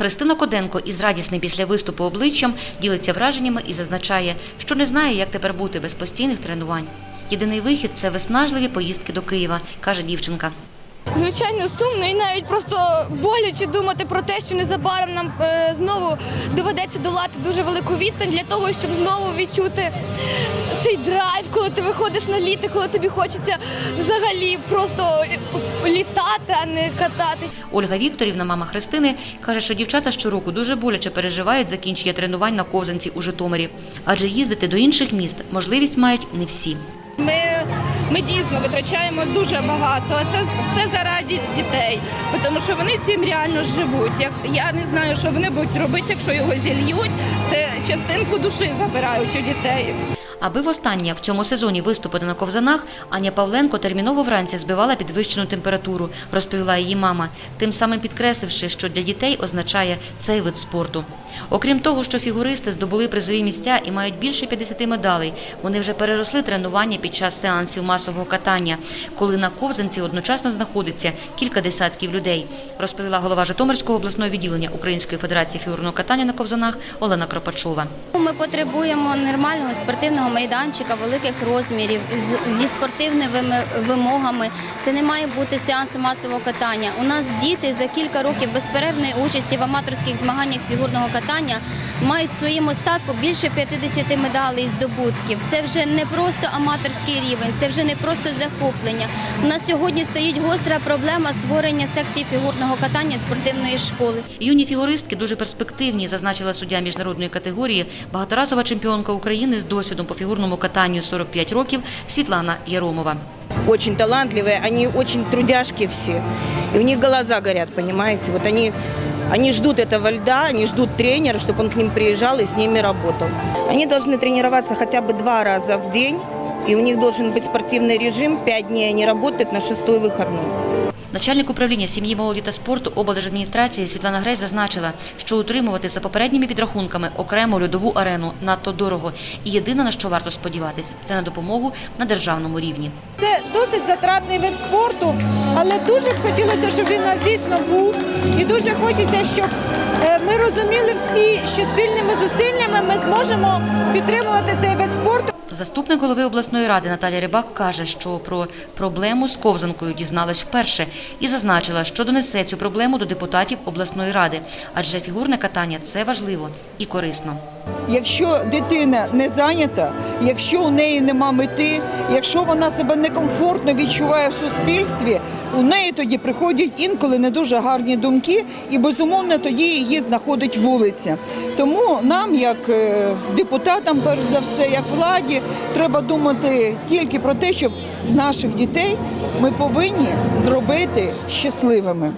Христина Коденко із радісним після виступу обличчям ділиться враженнями і зазначає, що не знає, як тепер бути без постійних тренувань. Єдиний вихід це виснажливі поїздки до Києва, каже дівчинка. Звичайно, сумно і навіть просто боляче думати про те, що незабаром нам е, знову доведеться долати дуже велику відстань для того, щоб знову відчути цей драйв, коли ти виходиш на літо, коли тобі хочеться взагалі просто літати, а не кататись. Ольга Вікторівна, мама Христини, каже, що дівчата щороку дуже боляче переживають закінчення тренувань на ковзанці у Житомирі, адже їздити до інших міст можливість мають не всі. Ми, ми дійсно витрачаємо дуже багато, а це все заради дітей, тому що вони цим реально живуть. Як я не знаю, що вони будуть робити, якщо його зільють. Це частинку душі забирають у дітей. Аби востаннє в цьому сезоні виступити на ковзанах, Аня Павленко терміново вранці збивала підвищену температуру, розповіла її мама, тим самим підкресливши, що для дітей означає цей вид спорту. Окрім того, що фігуристи здобули призові місця і мають більше 50 медалей, вони вже переросли тренування під час сеансів масового катання, коли на ковзанці одночасно знаходиться кілька десятків людей, розповіла голова Житомирського обласного відділення Української федерації фігурного катання на ковзанах Олена Кропачова. Ми потребуємо нормального спортивного майданчика великих розмірів зі спортивними вимогами. Це не має бути сеанс масового катання. У нас діти за кілька років безперервної участі в аматорських змаганнях з фігурного катання мають в своєму статку більше 50 медалей і здобутків. Це вже не просто аматорський рівень, це вже не просто захоплення. У нас сьогодні стоїть гостра проблема створення секції фігурного катання спортивної школи. Юні фігуристки дуже перспективні, зазначила суддя міжнародної категорії, багаторазова чемпіонка України з досвідом по фігурному катанню 45 років Світлана Яромова. очень талантливые, они очень трудяшки все. И у них глаза горят, понимаете? Вот они, они ждут этого льда, они ждут тренера, чтобы он к ним приезжал и с ними работал. Они должны тренироваться хотя бы два раза в день, и у них должен быть спортивный режим, пять дней они работают на шестой выходной. Начальник управління сім'ї, молоді та спорту облдержадміністрації Світлана Грей зазначила, що утримувати за попередніми підрахунками окрему льодову арену надто дорого. І єдине, на що варто сподіватись, це на допомогу на державному рівні. Це досить затратний вид спорту, але дуже б хотілося, щоб він нас дійсно був. І дуже хочеться, щоб е, ми розуміли всі, що спільними зусиллями ми зможемо підтримувати цей вид спорту. Заступник голови обласної ради Наталя Рибак каже, що про проблему з ковзанкою дізналась вперше і зазначила, що донесе цю проблему до депутатів обласної ради, адже фігурне катання це важливо і корисно. Якщо дитина не зайнята, якщо у неї нема мети, якщо вона себе некомфортно відчуває в суспільстві, у неї тоді приходять інколи не дуже гарні думки, і безумовно тоді її знаходить вулиця. Тому нам, як е, депутатам, перш за все, як владі, треба думати тільки про те, щоб наших дітей ми повинні зробити щасливими.